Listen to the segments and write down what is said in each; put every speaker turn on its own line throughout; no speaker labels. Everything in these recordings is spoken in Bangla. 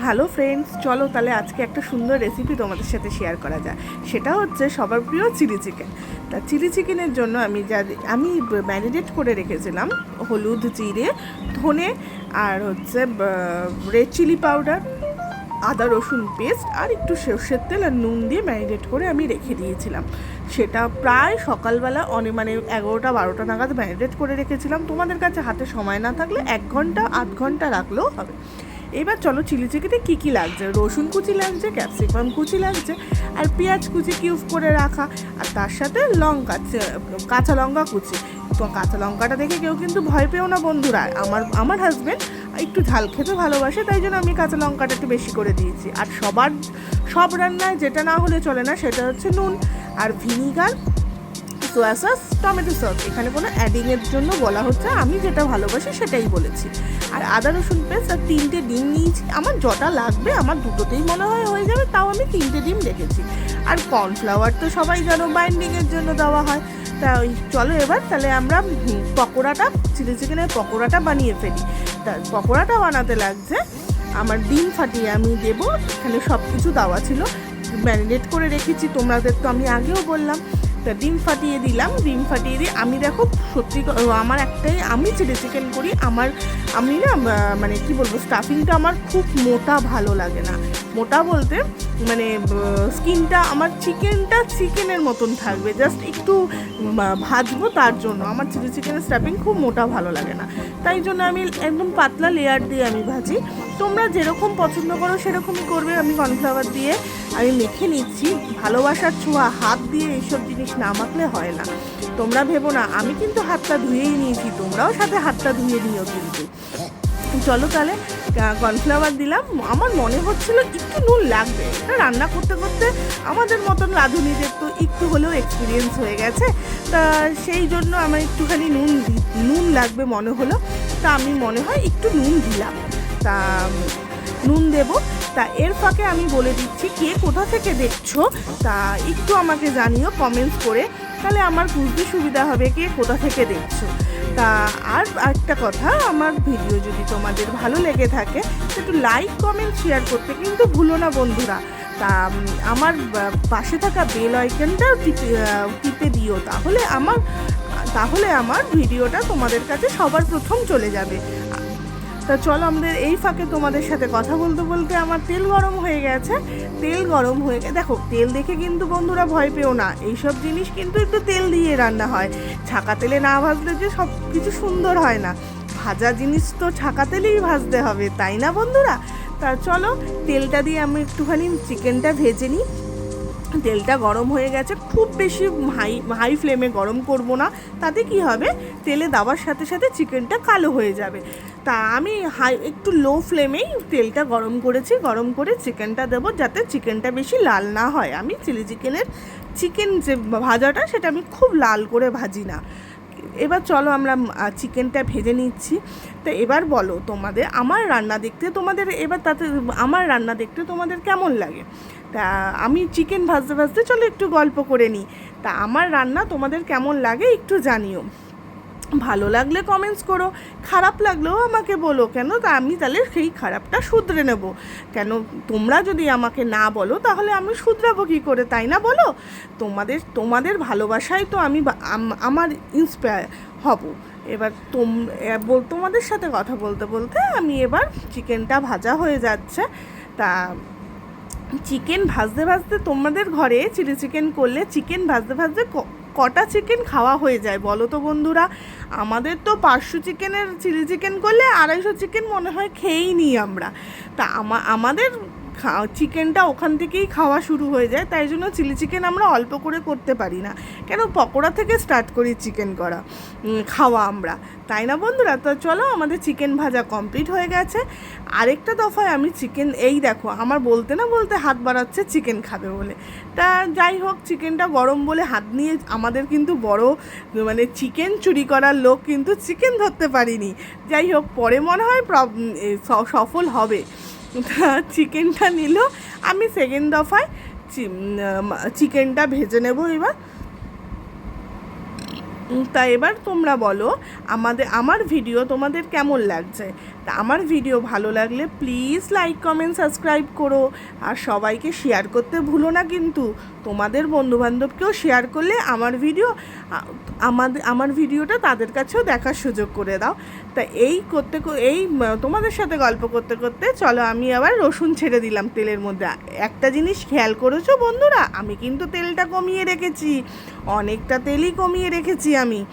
হ্যালো ফ্রেন্ডস চলো তাহলে আজকে একটা সুন্দর রেসিপি তোমাদের সাথে শেয়ার করা যায় সেটা হচ্ছে সবার প্রিয় চিলি চিকেন তা চিলি চিকেনের জন্য আমি যা আমি ম্যারিনেট করে রেখেছিলাম হলুদ, জিরে, ধনে আর হচ্ছে রেড চিলি পাউডার আদা, রসুন পেস্ট আর একটু সর্ষের তেল আর নুন দিয়ে ম্যারিনেট করে আমি রেখে দিয়েছিলাম। সেটা প্রায় সকালবেলা অনেক মানে এগারোটা, বারোটা নাগাদ ম্যারিনেট করে রেখেছিলাম। তোমাদের কাছে হাতে সময় না থাকলে এক ঘণ্টা, আধ ঘণ্টা রাখলেও হবে। এবার চলো চিলি চিকেনে কী কী লাগছে? রসুন কুচি লাগছে, ক্যাপসিকাম কুচি লাগছে, আর পেঁয়াজ কুচি কিউব করে রাখা, আর তার সাথে লঙ্কা কাঁচা লঙ্কা কুচি। তো কাঁচা লঙ্কাটা দেখে কেউ কিন্তু ভয় পেও না বন্ধুরা। আমার আমার হাজব্যান্ড একটু ঝাল খেতে ভালোবাসে, তাই জন্য আমি কাঁচা লঙ্কাটা একটু বেশি করে দিয়েছি। আর সবার, সব রান্নায় যেটা না হলে চলে না, সেটা হচ্ছে নুন। আর vinegar soya sauce tomato sauce. এখানে কোনো অ্যাডিংয়ের জন্য বলা হচ্ছে, আমি যেটা ভালোবাসি সেটাই বলেছি। আর আদা, রসুন পেস্ট আর তিনটে ডিম নিয়েছি। আমার যটা লাগবে, আমার দুটোতেই মনে হয় হয়ে যাবে, তাও আমি তিনটে ডিম রেখেছি। আর কর্নফ্লাওয়ার তো সবাই জানো বাইন্ডিংয়ের জন্য দেওয়া হয়। তা ওই চলো এবার, তাহলে আমরা পকোড়াটা, চিলি চিকেনের পকোড়াটা বানিয়ে ফেলি। তা পকোড়াটা বানাতে লাগছে। আমার ডিম ফাটিয়ে আমি দেবো। এখানে সব কিছু দেওয়া ছিল। ম্যারিনেট করে রেখেছি, তোমাদের তো আমি আগেও বললাম। তা ডিম ফাটিয়ে দিলাম। ডিম ফাটিয়ে দিয়ে আমি দেখো সত্যি আমার একটাই আমি চিলি চিকেন করি। আমার, আমি না মানে কি বলব স্টাফিংটা আমার খুব মোটা ভালো লাগে না। মোটা বলতে মানে স্কিনটা আমার চিকেনটা চিকেনের মতন থাকবে। জাস্ট একটু ভাজবো তার জন্য। আমার চিলি চিকেনের স্টাফিং খুব মোটা ভালো লাগে না। তাই জন্য আমি একদম পাতলা লেয়ার দিয়ে আমি ভাজি। তোমরা যেরকম পছন্দ করো সেরকমই করবে। আমি কর্নফ্লাওয়ার দিয়ে আমি মেখে নিচ্ছি। ভালোবাসার ছোঁয়া, হাত দিয়ে এইসব জিনিস না মাখলে হয় না। তোমরা ভেবো না, আমি কিন্তু হাতটা ধুয়েই নিয়েছি। তোমরাও সাথে হাতটা ধুয়ে নিও কিন্তু। চলো তাহলে কর্নফ্লাওয়ার দিলাম। আমার মনে হচ্ছিল একটু নুন লাগবে। রান্না করতে করতে আমাদের মতন রাঁধুনিদের তো একটু হলেও এক্সপিরিয়েন্স হয়ে গেছে। তা সেই জন্য আমার একটুখানি নুন নুন লাগবে মনে হলো। তা আমি মনে হয় একটু নুন দিলাম। তা নুন দেব। তা এর ফাঁকে আমি বলে দিচ্ছি কে কোথা থেকে দেখছ তা একটু আমাকে জানিও কমেন্টস করে তাহলে আমার বুঝতে সুবিধা হবে কে কোথা থেকে দেখছ। তা আর একটা কথা আমার ভিডিও যদি তোমাদের ভালো লেগে থাকে একটু লাইক কমেন্ট শেয়ার করতে কিন্তু ভুলো না বন্ধুরা। তা আমার পাশে থাকা বেল আহ, টিপে দিও তাহলে আমার তাহলে আমার ভিডিওটা তোমাদের কাছে সবার প্রথম চলে যাবে। তা চলো আমাদের এই ফাঁকে তোমাদের সাথে কথা বলতে বলতে আমার তেল গরম হয়ে গেছে। তেল গরম হয়ে গেছে। দেখো, তেল দেখে কিন্তু বন্ধুরা ভয় পেও না। এইসব জিনিস কিন্তু একটু তেল দিয়ে রান্না হয়। ছাকা তেলে না ভাজলে যে সব কিছু সুন্দর হয় না। ভাজা জিনিস তো ছাকা তেলেই ভাজতে হবে, তাই না বন্ধুরা? তা চলো, তেলটা দিয়ে আমি একটুখানি চিকেনটা ভেজে নিই। তেলটা গরম হয়ে গেছে, খুব বেশি হাই হাই ফ্লেমে গরম করব না। তাতে কি হবে? তেলে দেওয়ার সাথে সাথে চিকেনটা কালো হয়ে যাবে। তা আমি হাই একটু লো ফ্লেমেই তেলটা গরম করেছি, গরম করে চিকেনটা দেবো যাতে চিকেনটা বেশি লাল না হয়। আমি চিলি চিকেনের চিকেন যে ভাজাটা, সেটা আমি খুব লাল করে ভাজি না। এবার চলো আমরা চিকেনটা ভেজে নিচ্ছি। তো এবার বলো তোমাদের, আমার রান্না দেখতে তোমাদের, এবার তাতে, আমার রান্না দেখতে তোমাদের কেমন লাগে? তা আমি চিকেন ভাজতে ভাজতে চলো একটু গল্প করে নিই। তা আমার রান্না তোমাদের কেমন লাগে একটু জানিও। ভালো লাগলে কমেন্টস করো, খারাপ লাগলেও আমাকে বলো কেন? তা আমি তাহলে সেই খারাপটা শুধরে নেব। কেন তোমরা যদি আমাকে না বলো, তাহলে আমি শুধরাবো কী করে, তাই না বলো? তোমাদের তোমাদের ভালোবাসায় তো আমি আমার ইন্সপায়ার হব। এবার তোম তোমাদের সাথে কথা বলতে বলতে আমি এবার চিকেনটা ভাজা হয়ে যাচ্ছে। তা চিকেন ভাজতে ভাজতে তোমাদের ঘরে চিলি চিকেন করলে চিকেন ভাজতে ভাজতে কটা চিকেন খাওয়া হয়ে যায় বলো তো বন্ধুরা? আমাদের তো পাঁচশো চিকেনের চিলি চিকেন করলে আড়াইশো চিকেন মনে হয় খেয়েই নিই আমরা। তা আমাদের চিকেনটা ওখান থেকেই খাওয়া শুরু হয়ে যায়। তাই জন্য চিলি চিকেন আমরা অল্প করে করতে পারি না। কেন? পকোড়া থেকে স্টার্ট করি চিকেন করা খাওয়া আমরা। তাই না বন্ধুরা? তো চলো আমাদের চিকেন ভাজা কমপ্লিট হয়ে গেছে। আরেকটা দফায় আমি চিকেন এই দেখো, আমার বলতে না বলতে হাত বাড়াচ্ছে চিকেন খাবে বলে। তা যাই হোক চিকেনটা গরম বলে হাত নিয়ে আমাদের কিন্তু বড় মানে চিকেন চুরি করার লোক কিন্তু চিকেন ধরতে পারিনি। যাই হোক, পরে মনে হয় সফল হবে। চিকেনটা নিল। আমি সেকেন্ড দফায় চিকেনটা ভেজে নেব এবার। তা এবার তোমরা বলো, আমাদের আমার ভিডিও তোমাদের কেমন লাগছে? আমার ভিডিও ভালো লাগলে প্লিজ লাইক, কমেন্ট, সাবস্ক্রাইব করো। আর সবাইকে শেয়ার করতে ভুলো না কিন্তু। তোমাদের বন্ধুবান্ধবকেও শেয়ার করলে আমার ভিডিও আমাদের আমার ভিডিওটা তাদের কাছেও দেখার সুযোগ করে দাও। তা এই করতে এই তোমাদের সাথে গল্প করতে করতে চলো আমি আবার রসুন ছেড়ে দিলাম তেলের মধ্যে। একটা জিনিস খেয়াল করেছ বন্ধুরা? আমি কিন্তু তেলটা কমিয়ে রেখেছি। অনেকটা তেলই কমিয়ে রেখেছি আমি।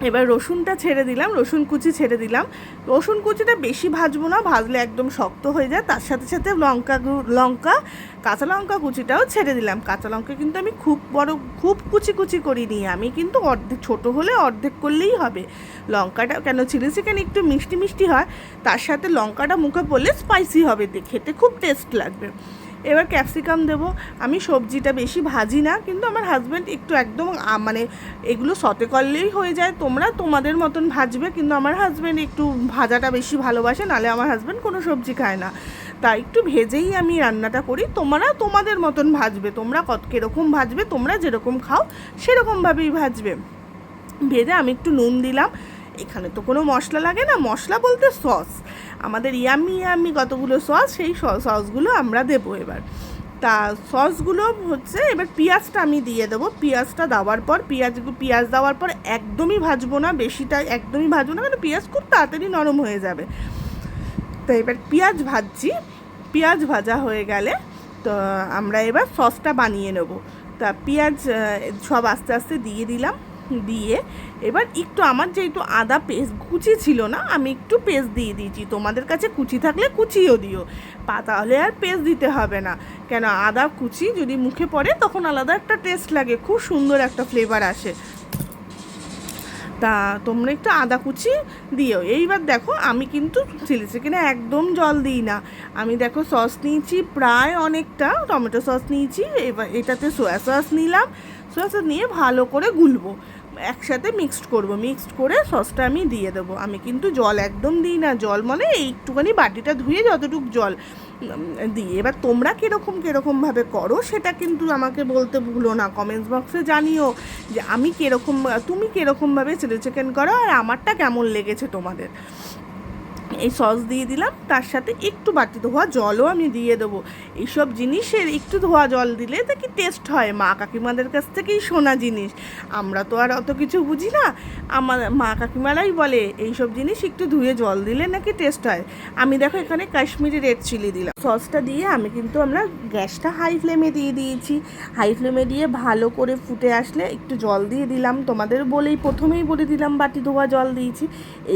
এবার রসুনটা ছেড়ে দিলাম, রসুন কুচি ছেড়ে দিলাম। রসুন কুচিটা বেশি ভাজবো না, ভাজলে একদম শক্ত হয়ে যায়। তার সাথে সাথে লঙ্কা লঙ্কা, কাঁচা লঙ্কা কুচিটাও ছেড়ে দিলাম। কাঁচা লঙ্কা কিন্তু আমি খুব বড়, খুব কুচি কুচি করিনি। আমি কিন্তু অর্ধেক, ছোট হলে অর্ধেক করলেই হবে। লঙ্কাটা কেন, চিলি চিকেন একটু মিষ্টি মিষ্টি হয়, তার সাথে লঙ্কাটা মুখে পড়লে স্পাইসি হবে খেতে খুব টেস্ট লাগবে। এবার ক্যাপসিকাম দেবো। আমি সবজিটা বেশি ভাজি না, কিন্তু আমার হাজব্যান্ড একটু একদম মানে এগুলো সতে করলেই হয়ে যায়। তোমরা তোমাদের মতন ভাজবে, কিন্তু আমার হাজব্যান্ড একটু ভাজাটা বেশি ভালোবাসে, নালে আমার হাজব্যান্ড কোনো সবজি খায় না। তা একটু ভেজেই আমি রান্নাটা করি। তোমরা তোমাদের মতন ভাজবে, তোমরা কত, কীরকম ভাজবে, তোমরা যেরকম খাও, সেরকমভাবেই ভাজবে। ভেজে আমি একটু নুন দিলাম। এখানে তো কোনো মশলা লাগে না। মশলা বলতে সস। আমাদের ইয়ামি ইয়ামি কতগুলো সস, সেই সসগুলো আমরা দেবো এবার। তা সসগুলো হচ্ছে, এবার পেঁয়াজটা আমি দিয়ে দেবো। পেঁয়াজটা দেওয়ার পর, পেঁয়াজ পেঁয়াজ দেওয়ার পর একদমই ভাজবো না, বেশিটা একদমই ভাজবো না, কারণ পেঁয়াজ খুব তাড়াতাড়ি নরম হয়ে যাবে। তো এবার পেঁয়াজ ভাজছি। পেঁয়াজ ভাজা হয়ে গেলে তো আমরা এবার সসটা বানিয়ে নেব। তা পেঁয়াজ সব আস্তে আস্তে দিয়ে দিলাম। দিয়ে এবার একটু আমার যেহেতু আদা পেস্ট কুচি ছিল না, আমি একটু পেস্ট দিয়ে দিয়েছি। তোমাদের কাছে কুচি থাকলে কুচিও দিও। পা তাহলে আর পেস্ট দিতে হবে না। কেন, আদা কুচি যদি মুখে পড়ে তখন আলাদা একটা টেস্ট লাগে, খুব সুন্দর একটা ফ্লেভার আসে। তা তোমরা একটু আদা কুচি দিও। এইবার দেখো, আমি কিন্তু চিলি চিকেনে একদম জল দিই না। আমি দেখো সস নিয়েছি প্রায় অনেকটা, টমেটো সস নিয়েছি, এবার এটাতে সোয়া সস নিলাম। সোয়া সস নিয়ে ভালো করে গুলবো। একসাথে মিক্সড করব। মিক্সড করে সসটা আমি দিয়ে দেবো। আমি কিন্তু জল একদম দিই না। জল মানে একটুখানি বাটিটা ধুয়ে যতটুকু জল দিই। এবার তোমরা কীরকম কীরকমভাবে করো সেটা কিন্তু আমাকে বলতে ভুলো না। কমেন্টস বক্সে জানিও যে আমি কীরকম, তুমি কীরকমভাবে চিলি চিকেন করো আর আমারটা কেমন লেগেছে তোমাদের। এই সস দিয়ে দিলাম, তার সাথে একটু বাটি ধোয়া জলও আমি দিয়ে দেবো। এইসব জিনিসের একটু ধোয়া জল দিলে তা কি টেস্ট হয়? মা কাকিমাদের কাছ থেকেই শোনা জিনিস। আমরা তো আর অত কিছু বুঝি না। আমার মা কাকিমারাই বলে, এইসব জিনিস একটু ধুয়ে জল দিলে নাকি টেস্ট হয়? আমি দেখো এখানে কাশ্মীরি রেড চিলি দিলাম। সসটা দিয়ে আমি কিন্তু আমরা গ্যাসটা হাই ফ্লেমে দিয়ে দিয়েছি। হাই ফ্লেমে দিয়ে ভালো করে ফুটে আসলে একটু জল দিয়ে দিলাম। তোমাদের বলেই প্রথমেই বলে দিলাম বাটি ধোয়া জল দিয়েছি।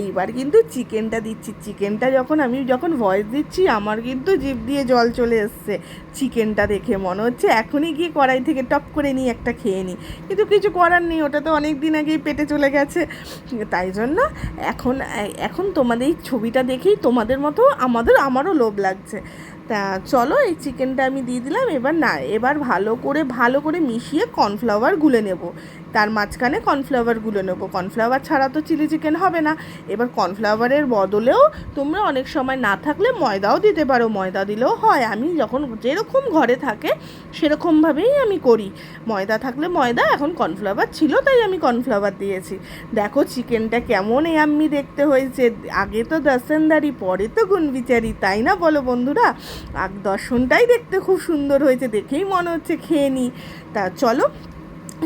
এইবার কিন্তু চিকেনটা দিচ্ছি। চিকেনটা যখন আমি যখন ভয়েস দিচ্ছি, আমার কিন্তু জিভ দিয়ে জল চলে এসছে। চিকেনটা দেখে মনে হচ্ছে এখনই গিয়ে কড়াই থেকে টপ করে নিই একটা খেয়ে নিই। কিন্তু কিছু করার নেই, ওটা তো অনেক দিন আগেই পেটে চলে গেছে। তাই জন্য এখন এখন তোমাদের এই ছবিটা দেখেই তোমাদের মতো আমাদের, আমারও লোভ লাগছে। তা চলো এই চিকেনটা আমি দিয়ে দিলাম, এবার না, এবার ভালো করে ভালো করে মিশিয়ে কর্নফ্লাওয়ার গুলে নেব। তার মাঝখানে কর্নফ্লাওয়ার গুলে নেব। কর্নফ্লাওয়ার ছাড়া তো চিলি চিকেন হবে না। এবার কর্নফ্লাওয়ারের বদলেও তোমরা অনেক সময় না থাকলে ময়দাও দিতে পারো। ময়দা দিলেও হয়। আমি যখন যেরকম ঘরে থাকে, সেরকমভাবেই আমি করি। ময়দা থাকলে ময়দা, এখন কর্নফ্লাওয়ার ছিল তাই আমি কর্নফ্লাওয়ার দিয়েছি। দেখো চিকেনটা কেমন আমি দেখতে হয়েছে। আগে তো দর্শনদারি পরে তো গুণবিচারি, তাই না বলো বন্ধুরা? আগ দর্শনটাই দেখতে খুব সুন্দর হয়েছে। দেখেই মনে হচ্ছে খেয়ে নিই তা চলো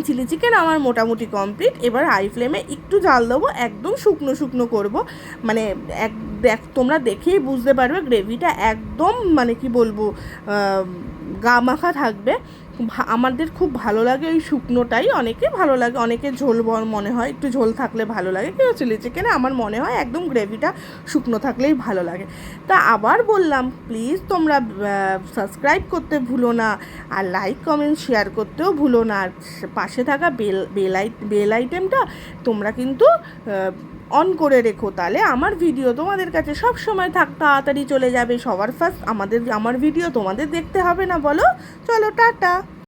চিলি চিকেন আমার মোটামুটি কমপ্লিট। এবার হাই ফ্লেমে একটু জাল দেবো, একদম শুকনো শুকনো করব। মানে এক দেখ, তোমরা দেখেই বুঝতে পারবে গ্রেভিটা একদম মানে কি বলব গা মাখা থাকবে। আমাদের খুব ভালো লাগে ওই শুকনোটাই, অনেকে ভালো লাগে, অনেকে ঝোল মনে হয়, একটু ঝোল থাকলে ভালো লাগে, কিন্তু চিলি চিকেনে আমার মনে হয় একদম গ্রেভিটা শুকনো থাকলেই ভালো লাগে। তা আবার বললাম প্লিজ তোমরা সাবস্ক্রাইব করতে ভুলো না, আর লাইক কমেন্ট শেয়ার করতেও ভুলো না, আর পাশে থাকা বেল বেল বেল আইটেমটা তোমরা কিন্তু অন করে রেখো। তাহলে আমার ভিডিও তোমাদের কাছে সব সময় থাক, তাড়াতাড়ি চলে যাবে সবার ফার্স্ট আমাদের, আমার ভিডিও তোমাদের দেখতে হবে না, বলো? চলো, টাটা।